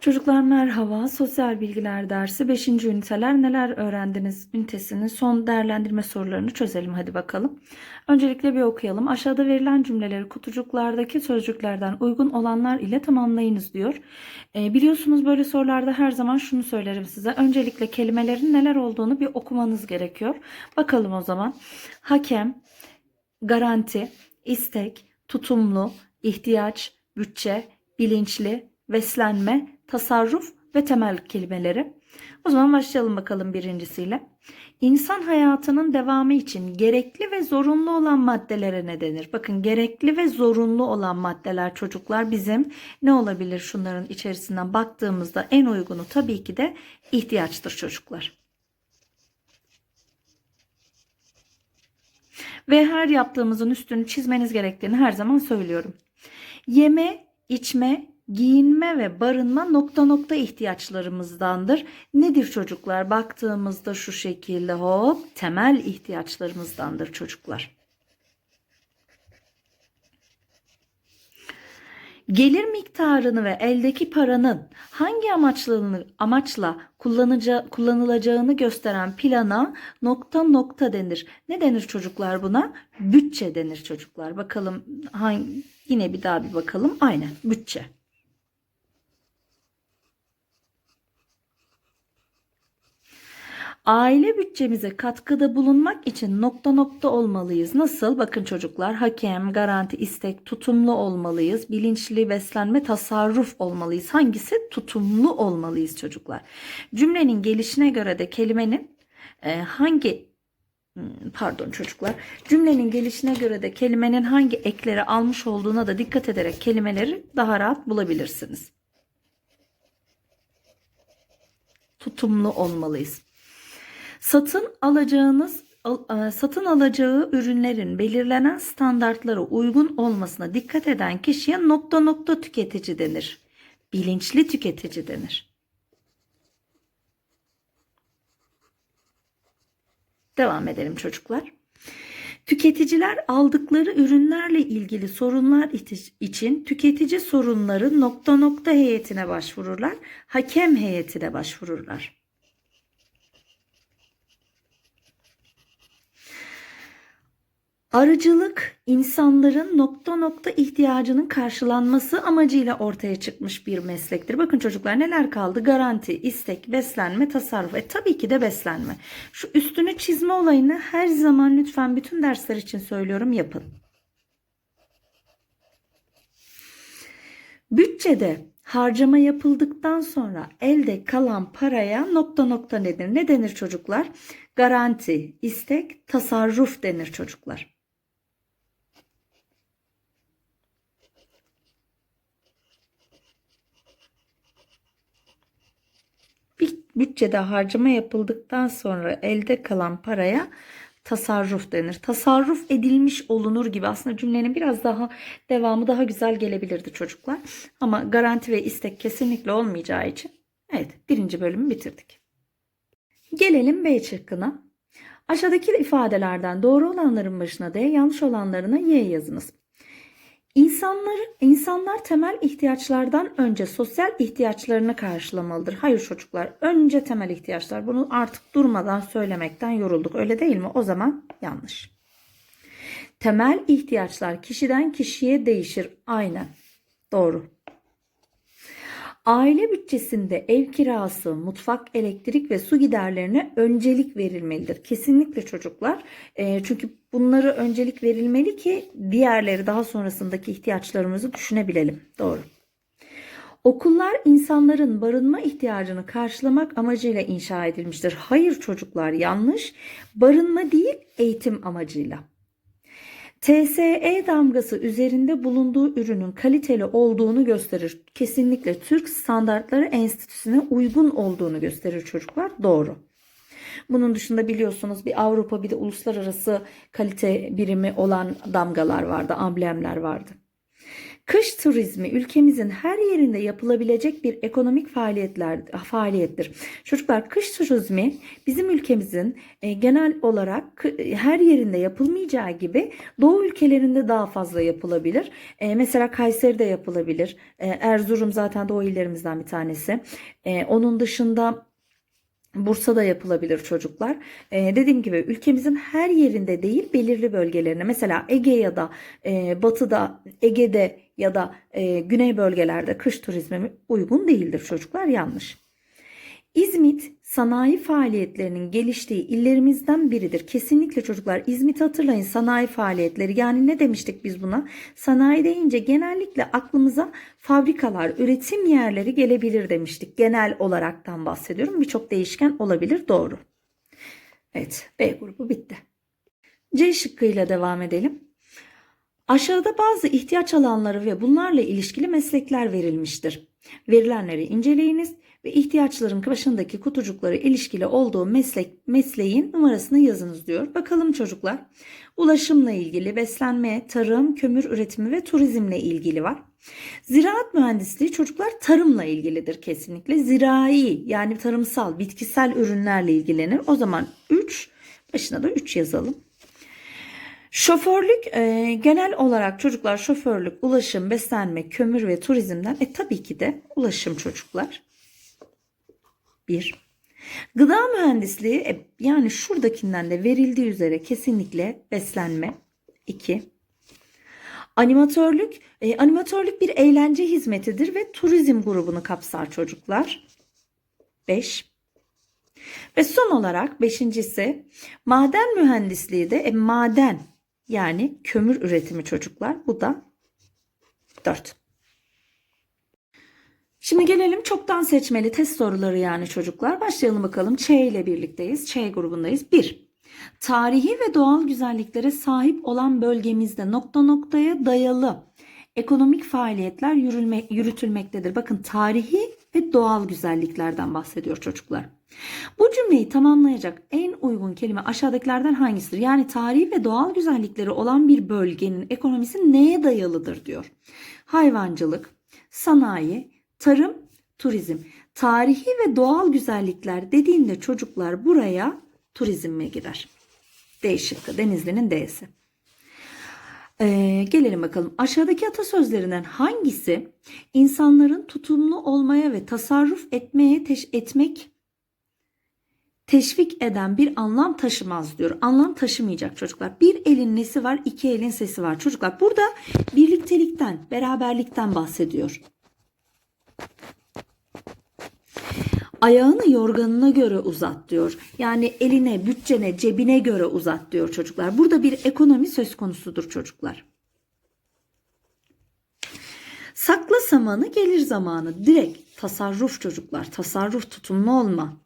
Çocuklar merhaba. Sosyal bilgiler dersi 5. üniteler neler öğrendiniz ünitesinin son değerlendirme sorularını çözelim hadi bakalım. Öncelikle bir okuyalım. Aşağıda verilen cümleleri kutucuklardaki sözcüklerden uygun olanlar ile tamamlayınız diyor. Ee, biliyorsunuz böyle sorularda her zaman şunu söylerim size. Öncelikle kelimelerin neler olduğunu bir okumanız gerekiyor. Bakalım o zaman. Hakem, garanti, istek, tutumlu, ihtiyaç, bütçe, bilinçli, beslenme, tasarruf ve temel kelimeleri. O zaman başlayalım bakalım birincisiyle. İnsan hayatının devamı için gerekli ve zorunlu olan maddelere ne denir? Bakın gerekli ve zorunlu olan maddeler çocuklar bizim ne olabilir şunların içerisinden baktığımızda en uygunu tabii ki de ihtiyaçtır çocuklar. Ve her yaptığımızın üstünü çizmeniz gerektiğini her zaman söylüyorum. Yeme, içme, giyinme ve barınma nokta nokta ihtiyaçlarımızdandır. Nedir çocuklar? Baktığımızda şu şekilde hop temel ihtiyaçlarımızdandır çocuklar. Gelir miktarını ve eldeki paranın hangi amaçlarını, amaçla kullanılacağını gösteren plana nokta nokta denir. Ne denir çocuklar buna? Bütçe denir çocuklar. Bakalım hangi, yine bir daha bir bakalım. Aynen bütçe. Aile bütçemize katkıda bulunmak için nokta nokta olmalıyız. Nasıl? Bakın çocuklar hakem, garanti, istek, tutumlu olmalıyız. Bilinçli beslenme, tasarruf olmalıyız. Hangisi? Tutumlu olmalıyız çocuklar. Cümlenin gelişine göre de kelimenin e, hangi hmm, pardon çocuklar cümlenin gelişine göre de kelimenin hangi ekleri almış olduğuna da dikkat ederek kelimeleri daha rahat bulabilirsiniz. Tutumlu olmalıyız. Satın alacağınız al- e, satın alacağı ürünlerin belirlenen standartlara uygun olmasına dikkat eden kişiye nokta nokta tüketici denir. Bilinçli tüketici denir. Devam edelim çocuklar. Tüketiciler aldıkları ürünlerle ilgili sorunlar için tüketici sorunları nokta nokta heyetine başvururlar. Hakem heyetine başvururlar. Arıcılık insanların nokta nokta ihtiyacının karşılanması amacıyla ortaya çıkmış bir meslektir. Bakın çocuklar neler kaldı? Garanti, istek, beslenme, tasarruf. E tabii ki de beslenme. Şu üstünü çizme olayını her zaman lütfen bütün dersler için söylüyorum yapın. Bütçede harcama yapıldıktan sonra elde kalan paraya nokta nokta nedir? Ne denir çocuklar? Garanti, istek, tasarruf denir çocuklar. Bir bütçede harcama yapıldıktan sonra elde kalan paraya tasarruf denir. Tasarruf edilmiş olunur gibi aslında cümlenin biraz daha devamı daha güzel gelebilirdi çocuklar. Ama garanti ve istek kesinlikle olmayacağı için evet birinci bölümü bitirdik. Gelelim B şıkkına. Aşağıdaki ifadelerden doğru olanların başına D, yanlış olanlarına Y yazınız. İnsanlar, insanlar temel ihtiyaçlardan önce sosyal ihtiyaçlarını karşılamalıdır. Hayır çocuklar, önce temel ihtiyaçlar. Bunu artık durmadan söylemekten yorulduk. Öyle değil mi? O zaman yanlış. Temel ihtiyaçlar kişiden kişiye değişir. Aynen. Doğru. Aile bütçesinde ev kirası, mutfak, elektrik ve su giderlerine öncelik verilmelidir. Kesinlikle çocuklar. E, çünkü bunları öncelik verilmeli ki diğerleri daha sonrasındaki ihtiyaçlarımızı düşünebilelim. Doğru. Okullar insanların barınma ihtiyacını karşılamak amacıyla inşa edilmiştir. Hayır çocuklar yanlış. Barınma değil eğitim amacıyla. TSE damgası üzerinde bulunduğu ürünün kaliteli olduğunu gösterir. Kesinlikle Türk Standartları Enstitüsü'ne uygun olduğunu gösterir çocuklar. Doğru. Bunun dışında biliyorsunuz bir Avrupa bir de uluslararası kalite birimi olan damgalar vardı, amblemler vardı. Kış turizmi ülkemizin her yerinde yapılabilecek bir ekonomik faaliyetler faaliyettir. Çocuklar kış turizmi bizim ülkemizin e, genel olarak her yerinde yapılmayacağı gibi Doğu ülkelerinde daha fazla yapılabilir. E, mesela Kayseri'de yapılabilir. E, Erzurum zaten Doğu illerimizden bir tanesi. E, onun dışında Bursa'da yapılabilir çocuklar. Ee, dediğim gibi ülkemizin her yerinde değil belirli bölgelerine mesela Ege ya da e, Batı'da Ege'de ya da e, güney bölgelerde kış turizmi uygun değildir çocuklar yanlış. İzmit sanayi faaliyetlerinin geliştiği illerimizden biridir. Kesinlikle çocuklar İzmit hatırlayın sanayi faaliyetleri yani ne demiştik biz buna? Sanayi deyince genellikle aklımıza fabrikalar, üretim yerleri gelebilir demiştik. Genel olaraktan bahsediyorum. Birçok değişken olabilir doğru. Evet B grubu bitti. C şıkkıyla devam edelim. Aşağıda bazı ihtiyaç alanları ve bunlarla ilişkili meslekler verilmiştir. Verilenleri inceleyiniz ve ihtiyaçların başındaki kutucukları ilişkili olduğu meslek mesleğin numarasını yazınız diyor. Bakalım çocuklar. Ulaşımla ilgili, beslenme, tarım, kömür üretimi ve turizmle ilgili var. Ziraat mühendisliği çocuklar tarımla ilgilidir kesinlikle. Zirai yani tarımsal, bitkisel ürünlerle ilgilenir. O zaman 3, başına da 3 yazalım. Şoförlük e, genel olarak çocuklar şoförlük, ulaşım, beslenme, kömür ve turizmden e tabii ki de ulaşım çocuklar. Bir. Gıda mühendisliği e, yani şuradakinden de verildiği üzere kesinlikle beslenme. 2. Animatörlük, e, animatörlük bir eğlence hizmetidir ve turizm grubunu kapsar çocuklar. 5. Ve son olarak beşincisi maden mühendisliği de e, maden yani kömür üretimi çocuklar. Bu da 4. Şimdi gelelim çoktan seçmeli test soruları yani çocuklar. Başlayalım bakalım. Ç ile birlikteyiz. Ç grubundayız. 1. Tarihi ve doğal güzelliklere sahip olan bölgemizde nokta noktaya dayalı ekonomik faaliyetler yürütülmektedir. Bakın tarihi ve doğal güzelliklerden bahsediyor çocuklar. Bu cümleyi tamamlayacak en uygun kelime aşağıdakilerden hangisidir? Yani tarihi ve doğal güzellikleri olan bir bölgenin ekonomisi neye dayalıdır diyor. Hayvancılık, sanayi, tarım, turizm. Tarihi ve doğal güzellikler dediğinde çocuklar buraya turizme girer. D şıkkı Denizli'nin D'si. Ee, gelelim bakalım. Aşağıdaki atasözlerinden hangisi insanların tutumlu olmaya ve tasarruf etmeye teş- etmek teşvik eden bir anlam taşımaz diyor. Anlam taşımayacak çocuklar. Bir elin nesi var, iki elin sesi var. Çocuklar burada birliktelikten, beraberlikten bahsediyor. Ayağını yorganına göre uzat diyor. Yani eline, bütçene, cebine göre uzat diyor çocuklar. Burada bir ekonomi söz konusudur çocuklar. Sakla samanı gelir zamanı. Direkt tasarruf çocuklar. Tasarruf tutumlu olma.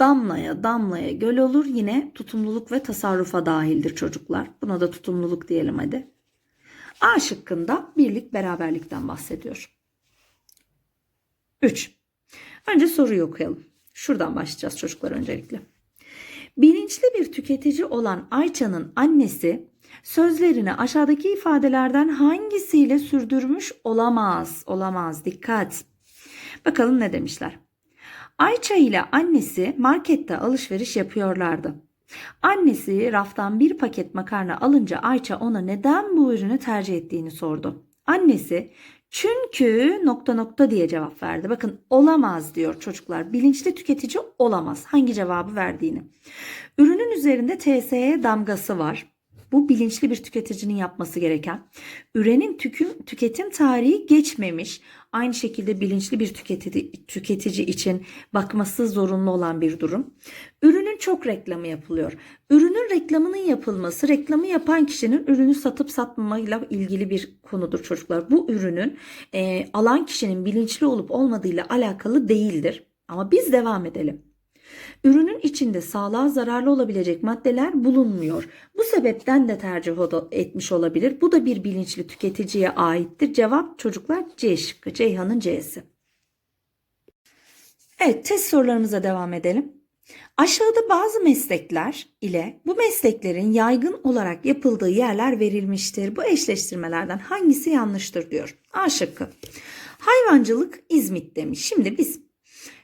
Damlaya damlaya göl olur yine tutumluluk ve tasarrufa dahildir çocuklar. Buna da tutumluluk diyelim hadi. A şıkkında birlik beraberlikten bahsediyor. 3. Önce soruyu okuyalım. Şuradan başlayacağız çocuklar öncelikle. Bilinçli bir tüketici olan Ayça'nın annesi sözlerini aşağıdaki ifadelerden hangisiyle sürdürmüş olamaz? Olamaz. Dikkat. Bakalım ne demişler. Ayça ile annesi markette alışveriş yapıyorlardı. Annesi raftan bir paket makarna alınca Ayça ona neden bu ürünü tercih ettiğini sordu. Annesi çünkü nokta nokta diye cevap verdi. Bakın olamaz diyor çocuklar. Bilinçli tüketici olamaz. Hangi cevabı verdiğini. Ürünün üzerinde TSE damgası var. Bu bilinçli bir tüketicinin yapması gereken. Ürenin tüküm, tüketim tarihi geçmemiş. Aynı şekilde bilinçli bir tüketici, tüketici için bakması zorunlu olan bir durum. Ürünün çok reklamı yapılıyor. Ürünün reklamının yapılması reklamı yapan kişinin ürünü satıp satmamayla ilgili bir konudur çocuklar. Bu ürünün e, alan kişinin bilinçli olup olmadığıyla alakalı değildir. Ama biz devam edelim. Ürünün içinde sağlığa zararlı olabilecek maddeler bulunmuyor. Bu sebepten de tercih etmiş olabilir. Bu da bir bilinçli tüketiciye aittir. Cevap çocuklar C şıkkı. Ceyhan'ın C'si. Evet test sorularımıza devam edelim. Aşağıda bazı meslekler ile bu mesleklerin yaygın olarak yapıldığı yerler verilmiştir. Bu eşleştirmelerden hangisi yanlıştır diyor. A şıkkı. Hayvancılık İzmit demiş. Şimdi biz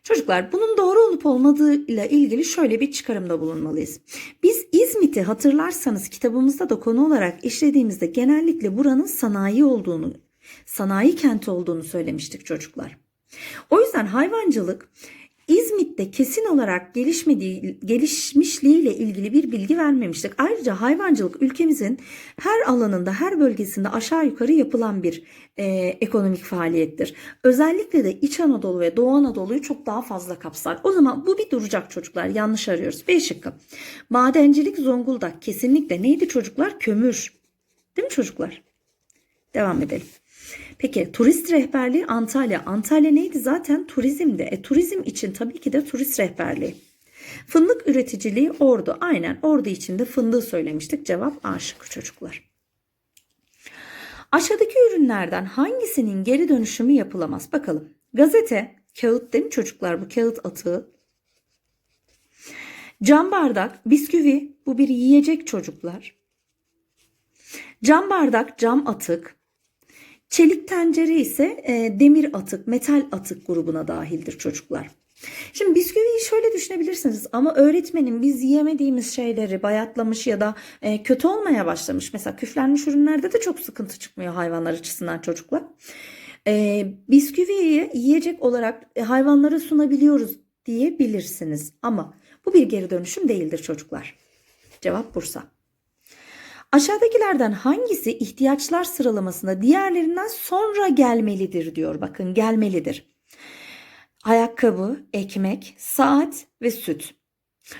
çocuklar bunun doğru olup olmadığıyla ilgili şöyle bir çıkarımda bulunmalıyız. Biz İzmit'i hatırlarsanız kitabımızda da konu olarak işlediğimizde genellikle buranın sanayi olduğunu, sanayi kenti olduğunu söylemiştik çocuklar. O yüzden hayvancılık İzmit'te kesin olarak gelişmediği, gelişmişliğiyle ilgili bir bilgi vermemiştik. Ayrıca hayvancılık ülkemizin her alanında, her bölgesinde aşağı yukarı yapılan bir e, ekonomik faaliyettir. Özellikle de İç Anadolu ve Doğu Anadolu'yu çok daha fazla kapsar. O zaman bu bir duracak çocuklar. Yanlış arıyoruz. B şıkkı. Madencilik Zonguldak. Kesinlikle neydi çocuklar? Kömür. Değil mi çocuklar? Devam edelim. Peki turist rehberliği Antalya. Antalya neydi zaten? Turizmdi. E, turizm için tabii ki de turist rehberliği. Fındık üreticiliği Ordu. Aynen Ordu içinde fındığı söylemiştik. Cevap A şıkkı çocuklar. Aşağıdaki ürünlerden hangisinin geri dönüşümü yapılamaz? Bakalım. Gazete, kağıt değil mi çocuklar? Bu kağıt atığı. Cam bardak, bisküvi. Bu bir yiyecek çocuklar. Cam bardak, cam atık. Çelik tencere ise e, demir atık, metal atık grubuna dahildir çocuklar. Şimdi bisküviyi şöyle düşünebilirsiniz ama öğretmenim biz yiyemediğimiz şeyleri bayatlamış ya da e, kötü olmaya başlamış. Mesela küflenmiş ürünlerde de çok sıkıntı çıkmıyor hayvanlar açısından çocuklar. E, bisküviyi yiyecek olarak e, hayvanlara sunabiliyoruz diyebilirsiniz ama bu bir geri dönüşüm değildir çocuklar. Cevap Bursa. Aşağıdakilerden hangisi ihtiyaçlar sıralamasında diğerlerinden sonra gelmelidir diyor. Bakın gelmelidir. Ayakkabı, ekmek, saat ve süt.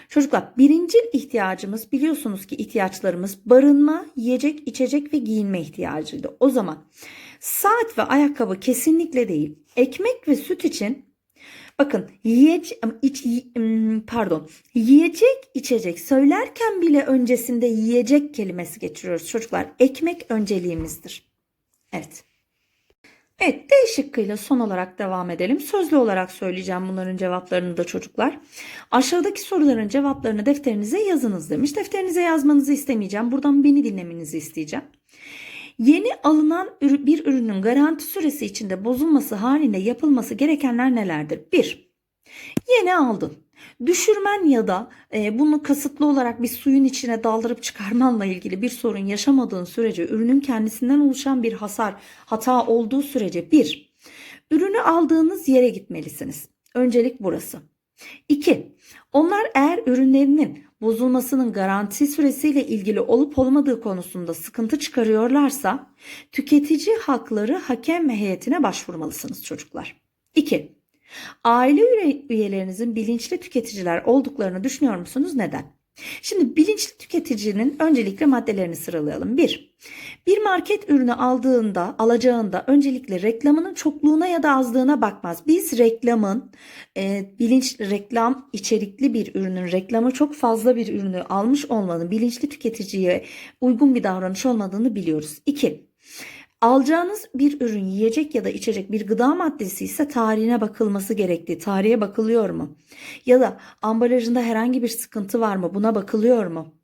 Çocuklar birinci ihtiyacımız biliyorsunuz ki ihtiyaçlarımız barınma, yiyecek, içecek ve giyinme ihtiyacıydı. O zaman saat ve ayakkabı kesinlikle değil. Ekmek ve süt için Bakın yiyecek, pardon yiyecek içecek söylerken bile öncesinde yiyecek kelimesi geçiriyoruz çocuklar. Ekmek önceliğimizdir. Evet. Evet D şıkkıyla son olarak devam edelim. Sözlü olarak söyleyeceğim bunların cevaplarını da çocuklar. Aşağıdaki soruların cevaplarını defterinize yazınız demiş. Defterinize yazmanızı istemeyeceğim. Buradan beni dinlemenizi isteyeceğim. Yeni alınan bir ürünün garanti süresi içinde bozulması halinde yapılması gerekenler nelerdir? 1. Yeni aldın. Düşürmen ya da e, bunu kasıtlı olarak bir suyun içine daldırıp çıkarmanla ilgili bir sorun yaşamadığın sürece ürünün kendisinden oluşan bir hasar, hata olduğu sürece bir, ürünü aldığınız yere gitmelisiniz. Öncelik burası. 2. Onlar eğer ürünlerinin bozulmasının garanti süresiyle ilgili olup olmadığı konusunda sıkıntı çıkarıyorlarsa tüketici hakları hakem heyetine başvurmalısınız çocuklar. 2. Aile üyelerinizin bilinçli tüketiciler olduklarını düşünüyor musunuz? Neden? Şimdi bilinçli tüketicinin öncelikle maddelerini sıralayalım. 1. Bir market ürünü aldığında, alacağında öncelikle reklamının çokluğuna ya da azlığına bakmaz. Biz reklamın e, bilinç reklam içerikli bir ürünün reklamı çok fazla bir ürünü almış olmanın bilinçli tüketiciye uygun bir davranış olmadığını biliyoruz. 2. Alacağınız bir ürün yiyecek ya da içecek bir gıda maddesi ise tarihine bakılması gerektiği, tarihe bakılıyor mu? Ya da ambalajında herhangi bir sıkıntı var mı? Buna bakılıyor mu?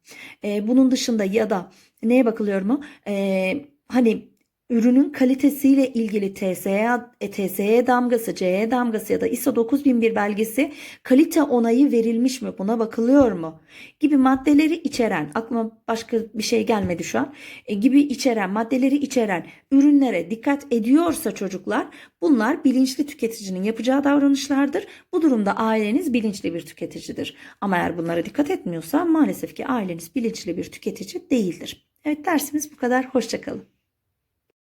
Ee, bunun dışında ya da neye bakılıyor mu? Ee, hani ürünün kalitesiyle ilgili TSE, TSE damgası, CE damgası ya da ISO 9001 belgesi kalite onayı verilmiş mi buna bakılıyor mu? Gibi maddeleri içeren, aklıma başka bir şey gelmedi şu an, e, gibi içeren, maddeleri içeren ürünlere dikkat ediyorsa çocuklar bunlar bilinçli tüketicinin yapacağı davranışlardır. Bu durumda aileniz bilinçli bir tüketicidir. Ama eğer bunlara dikkat etmiyorsa maalesef ki aileniz bilinçli bir tüketici değildir. Evet dersimiz bu kadar. Hoşçakalın.